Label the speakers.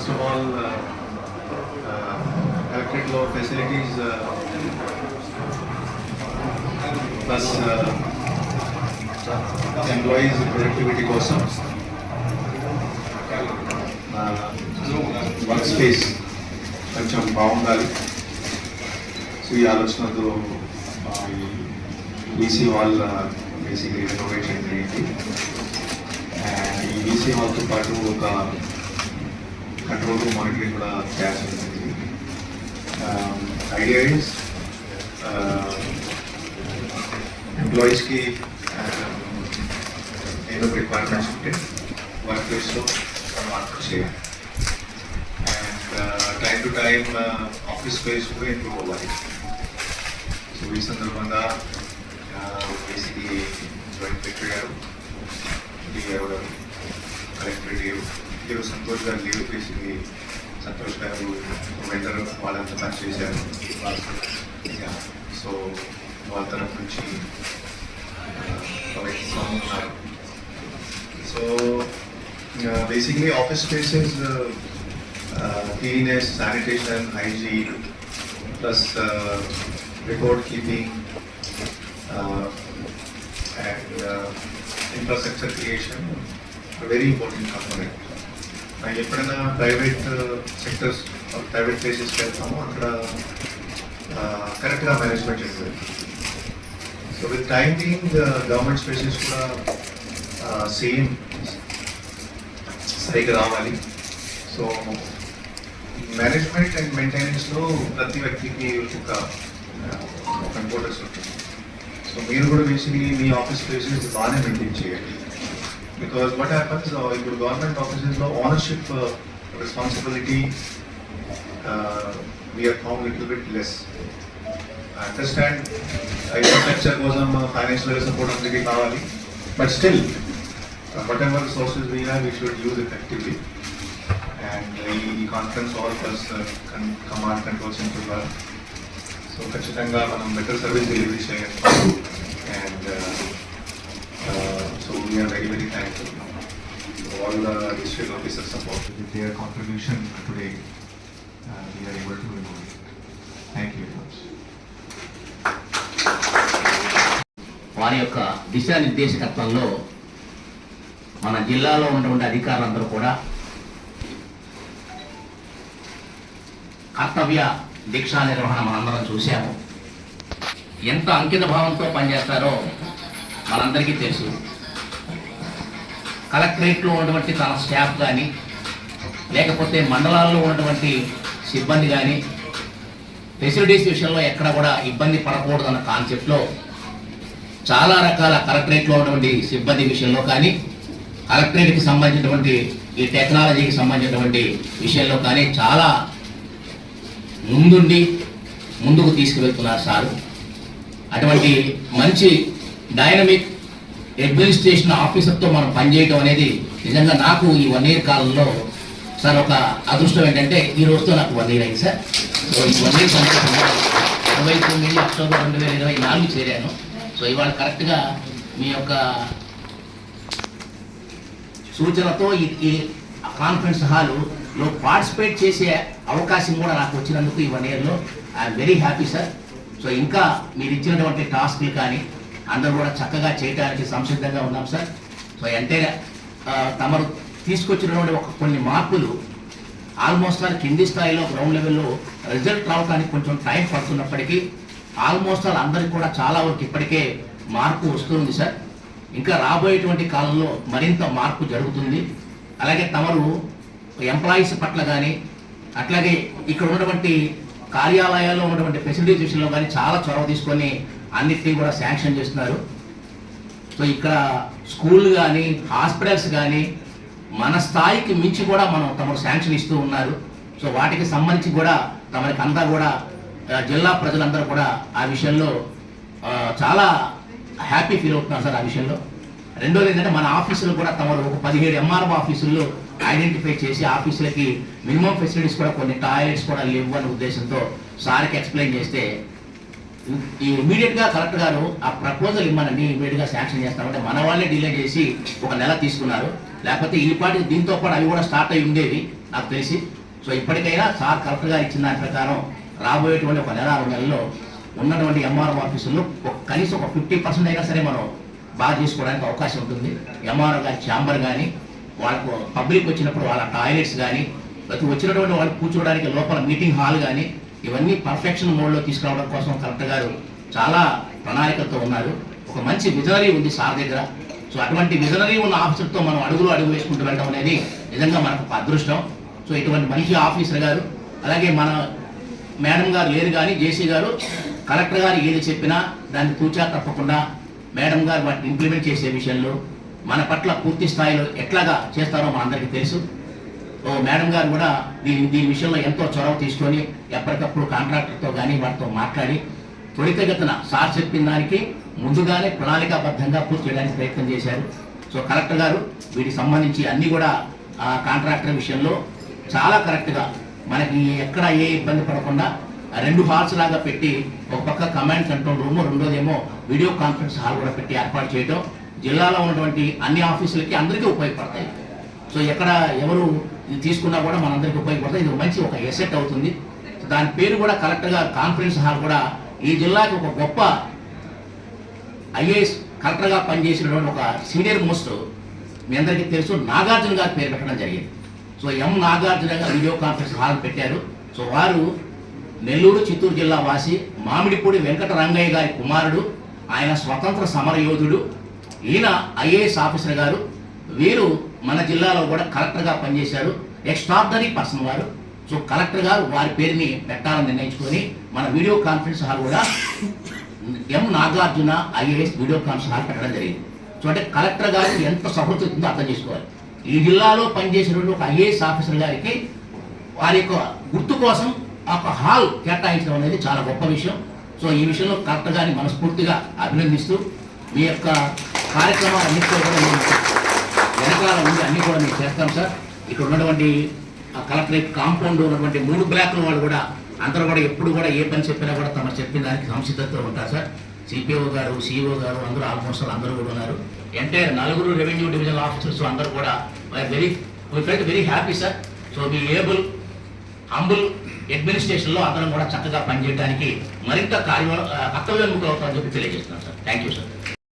Speaker 1: First of all కలెక్టరేట్లో facilities plus employees productivity కోసం work space కొంచెం బాగుండాలి సో ఈ ఆలోచనతో బీసీ హాల్ బేసిక్లీ రినోవేట్ చేయడం అండ్ ఈ బీసీ హాల్తో పాటు ఒక కంట్రోల్ రూమ్ మానిటరింగ్ కూడా తయారు చేయడం జరిగింది ఐడియా ఇస్ ఎంప్లాయీస్కి ఏదో రిక్వైర్మెంట్స్ ఉంటే వర్క్ ప్లేస్లో మార్పు చేయాలి and time to time office space కూడా ఇంప్రూవ్ అవ్వాలి సో ఈ సందర్భంగా బేసిక్లీ జాయింట్ సెక్రటరీ గారు డిఆర్ గారు కలెక్టర్ లీవ్ ఈరోజు సంతోష్ గారు లీవ్ బేసిక్లీ సంతోష్ గారు వెంటర్ వాళ్ళంతా మ్యాచ్ చేశారు సో వాళ్ళ తరఫు నుంచి కలెక్ట్ ఉన్నారు so basically office spaces cleanliness, sanitation, hygiene, plus uh, record keeping uh, and uh, infrastructure creation, a very important component. ఎప్పుడైనా ప్రైవేట్ సెక్టర్స్ ప్రైవేట్ ప్లేసెస్కి వెళ్తామో అక్కడ కరెక్ట్గా మేనేజ్మెంట్ చేస్తుంది so with time being government spaces కూడా same సరిగ్గా రావాలి. So management and మెయింటెనెన్స్లో ప్రతి వ్యక్తికి ఒక ఒక ఇంపార్టెన్స్ ఉంటుంది. సో మీరు కూడా బేసిక్లీ మీ ఆఫీస్ ప్లేసెస్ బాగానే మెయింటైన్ చేయండి. బికాస్ వాట్ హ్యాపన్స్ ఇప్పుడు government ఆఫీసెస్లో ownership responsibility we are found little bit less understand infrastructure కోసం ఫైనాన్షియల్ సపోర్ట్ అందరికీ కావాలి but still whatever sources we have we should use effectively and ఈ conference all plus command control centre ద్వారా so ఖచ్చితంగా మనం better service delivery చేయాలి We are all the district all support. With their contribution today, uh, we are able to remove it. Thank you very much.
Speaker 2: వారి యొక్క దిశానిర్దేశకత్వంలో మన జిల్లాలో ఉన్నటువంటి అధికారులందరూ కూడా కర్తవ్య దీక్షా నిర్వహణ మనందరం చూశాము ఎంత అంకిత భావంతో పనిచేస్తారో మనందరికీ తెలుసు కలెక్టరేట్లో ఉన్నటువంటి తన స్టాఫ్ కానీ లేకపోతే మండలాల్లో ఉన్నటువంటి సిబ్బంది కానీ ఫెసిలిటీస్ విషయంలో ఎక్కడ కూడా ఇబ్బంది పడకూడదన్న కాన్సెప్ట్లో చాలా రకాల కలెక్టరేట్లో ఉన్నటువంటి సిబ్బంది విషయంలో కానీ కలెక్టరేట్కి సంబంధించినటువంటి ఈ టెక్నాలజీకి సంబంధించినటువంటి విషయంలో కానీ చాలా ముందుండి ముందుకు తీసుకువెళ్తున్నారు సారు. అటువంటి మంచి డైనమిక్ అడ్మినిస్ట్రేషన్ ఆఫీసర్తో మనం పనిచేయడం అనేది నిజంగా నాకు ఈ వన్ ఇయర్ కాలంలో సార్ ఒక అదృష్టం ఏంటంటే ఈ రోజుతో నాకు వన్ ఇయర్ అయింది సార్. సో ఈ వన్ ఇయర్ సందర్భంగా ఇరవై తొమ్మిది అక్టోబర్ రెండు వేల ఇరవై నాలుగు చేరాను. సో ఇవాళ కరెక్ట్గా మీ యొక్క సూచనతో ఈ ఈ కాన్ఫరెన్స్ హాల్లో పార్టిసిపేట్ చేసే అవకాశం కూడా నాకు వచ్చినందుకు ఈ వన్ ఇయర్లో I'm very happy sir so ఇంకా మీరు ఇచ్చినటువంటి టాస్క్లు కానీ అందరూ కూడా చక్కగా చేయడానికి సంసిద్ధంగా ఉన్నాం సార్. సో అంటే తమరు తీసుకొచ్చినటువంటి ఒక కొన్ని మార్పులు ఆల్మోస్ట్ ఆల్ కింది స్థాయిలో గ్రౌండ్ లెవెల్లో రిజల్ట్ రావడానికి కొంచెం టైం పడుతున్నప్పటికీ ఆల్మోస్ట్ ఆల్ అందరికి కూడా చాలా వరకు ఇప్పటికే మార్పు వస్తుంది సార్. ఇంకా రాబోయేటువంటి కాలంలో మరింత మార్పు జరుగుతుంది. అలాగే తమరు ఎంప్లాయీస్ పట్ల కానీ అట్లాగే ఇక్కడ ఉన్నటువంటి కార్యాలయాల్లో ఉన్నటువంటి ఫెసిలిటీస్ విషయంలో కానీ చాలా చొరవ తీసుకొని అన్నిటినీ కూడా శాంక్షన్ చేస్తున్నారు. సో ఇక్కడ స్కూల్ కానీ హాస్పిటల్స్ కానీ మన స్థాయికి మించి కూడా మనం తమకు శాంక్షన్ ఇస్తూ ఉన్నారు. సో వాటికి సంబంధించి కూడా తమకి అంతా కూడా జిల్లా ప్రజలందరూ కూడా ఆ విషయంలో చాలా హ్యాపీ ఫీల్ అవుతున్నారు సార్ ఆ విషయంలో. రెండోది ఏంటంటే మన ఆఫీసులు కూడా తమరు ఒక పదిహేడు ఎంఆర్ఓ ఆఫీసుల్లో ఐడెంటిఫై చేసి ఆఫీసులకి మినిమం ఫెసిలిటీస్ కూడా కొన్ని టాయిలెట్స్ కూడా లేవు అనే ఉద్దేశంతో సార్కి ఎక్స్ప్లెయిన్ చేస్తే ఈ ఇమీడియట్గా కలెక్టర్ గారు ఆ ప్రపోజల్ ఇమ్మనండి ఇమీడియట్గా శాంక్షన్ చేస్తామంటే మన వాళ్ళే డిలే చేసి ఒక నెల తీసుకున్నారు. లేకపోతే ఈ పాటి దీంతో పాటు అవి కూడా స్టార్ట్ అయి ఉండేవి నాకు తెలిసి. సో ఇప్పటికైనా సార్ కలెక్టర్ గారు ఇచ్చిన దాని ప్రకారం రాబోయేటువంటి ఒక నెల ఆరు నెలల్లో ఉన్నటువంటి ఎంఆర్ఓ ఆఫీసులు ఒక- కనీసం ఒక ఫిఫ్టీ పర్సెంట్ అయినా సరే మనం బాగా చేసుకోవడానికి అవకాశం ఉంటుంది. ఎంఆర్ఓ గారి ఛాంబర్ కానీ వాళ్ళకు పబ్లిక్ వచ్చినప్పుడు వాళ్ళ టాయిలెట్స్ కానీ ప్రతి వచ్చినటువంటి వాళ్ళు కూర్చోవడానికి లోపల మీటింగ్ హాల్ కానీ ఇవన్నీ పర్ఫెక్షన్ మోడ్లో తీసుకురావడం కోసం కలెక్టర్ గారు చాలా ప్రణాళికలతో ఉన్నారు. ఒక మంచి విజనరీ ఉంది సార్ దగ్గర. సో అటువంటి విజనరీ ఉన్న ఆఫీసర్తో మనం అడుగులు అడుగు వేసుకుంటూ వెళ్ళడం అనేది నిజంగా మనకు ఒక అదృష్టం. సో ఇటువంటి మంచి ఆఫీసర్ గారు అలాగే మన మేడం గారు లేరు కానీ జేసీ గారు కలెక్టర్ గారు ఏది చెప్పినా దాన్ని తూచా తప్పకుండా మేడం గారు వాటిని ఇంప్లిమెంట్ చేసే విషయంలో మన పట్ల పూర్తి స్థాయిలో ఎట్లాగా చేస్తారో మనందరికీ తెలుసు. మేడం గారు కూడా దీని దీని విషయంలో ఎంతో చొరవ తీసుకొని ఎప్పటికప్పుడు కాంట్రాక్టర్తో కానీ వాటితో మాట్లాడి త్వరితగతిన సార్ చెప్పిన దానికి ముందుగానే ప్రణాళికాబద్ధంగా పూర్తి చేయడానికి ప్రయత్నం చేశారు. సో కలెక్టర్ గారు వీటికి సంబంధించి అన్ని కూడా ఆ కాంట్రాక్టర్ విషయంలో చాలా కరెక్ట్గా మనకి ఎక్కడ ఏ ఇబ్బంది పడకుండా రెండు హాల్స్ లాగా పెట్టి ఒక పక్క కమాండ్ కంట్రోల్ రూమ్ రెండోదేమో వీడియో కాన్ఫరెన్స్ హాల్ కూడా పెట్టి ఏర్పాటు చేయడం జిల్లాలో ఉన్నటువంటి అన్ని ఆఫీసులకి అందరికీ ఉపయోగపడతాయి. సో ఎక్కడ ఎవరు ఇది తీసుకున్నా కూడా మనందరికీ ఉపయోగపడుతుంది ఇది మంచి ఒక ఎసెట్ అవుతుంది. దాని పేరు కూడా కరెక్ట్గా కాన్ఫరెన్స్ హాల్ కూడా ఈ జిల్లాకి ఒక గొప్ప ఐఏఎస్ కలెక్టర్గా పనిచేసినటువంటి ఒక సీనియర్ మోస్ట్ మీ అందరికీ తెలుసు. నాగార్జున గారి పేరు పెట్టడం జరిగింది. సో ఎం నాగార్జున గారు వీడియో కాన్ఫరెన్స్ హాల్ పెట్టారు. సో వారు నెల్లూరు చిత్తూరు జిల్లా వాసి మామిడిపూడి వెంకట రంగయ్య గారి కుమారుడు. ఆయన స్వతంత్ర సమరయోధుడు. ఈయన ఐఏఎస్ ఆఫీసర్ గారు. వీరు మన జిల్లాలో కూడా కలెక్టర్గా పనిచేశారు. ఎక్స్ట్రాడినరీ పర్సన్ వారు. సో కలెక్టర్ గారు వారి పేరుని పెట్టాలని నిర్ణయించుకొని మన వీడియో కాన్ఫరెన్స్ హాల్ కూడా M. Nagarjuna IAS video conference hall పెట్టడం జరిగింది. సో అంటే కలెక్టర్ గారు ఎంత సహృతి ఉందో అర్థం చేసుకోవాలి. ఈ జిల్లాలో పనిచేసినటువంటి ఒక ఐఏఎస్ ఆఫీసర్ గారికి వారి యొక్క గుర్తు కోసం ఆ ఒక హాల్ కేటాయించడం అనేది చాలా గొప్ప విషయం. సో ఈ విషయంలో కలెక్టర్ గారిని మనస్ఫూర్తిగా అభినందిస్తూ మీ యొక్క కార్యక్రమాలన్నింటిలో కూడా వెనకాల ఉంది అన్నీ కూడా మేము చేస్తాం సార్. ఇక్కడ ఉన్నటువంటి కలెక్టరేట్ కాంపౌండ్ ఉన్నటువంటి మూడు బ్లాక్ల వాళ్ళు కూడా అందరూ కూడా ఎప్పుడు కూడా ఏ పని చెప్పినా కూడా తమ చెప్పిన దానికి సంసిద్ధతతో ఉంటారు సార్. సిపిఓ గారు సిఇఓ గారు అందరూ ఆల్మోస్ట్ అందరూ కూడా ఉన్నారు. అంటే నలుగురు రెవెన్యూ డివిజనల్ ఆఫీసర్స్ అందరూ కూడా very we felt very happy sir so me able humble అడ్మినిస్ట్రేషన్లో అందరం కూడా చక్కగా పనిచేయడానికి మరింత కార్య కర్తవ్యోన్ముఖులు అవుతామని చెప్పి తెలియజేస్తున్నాను సార్ థ్యాంక్ యూ సార్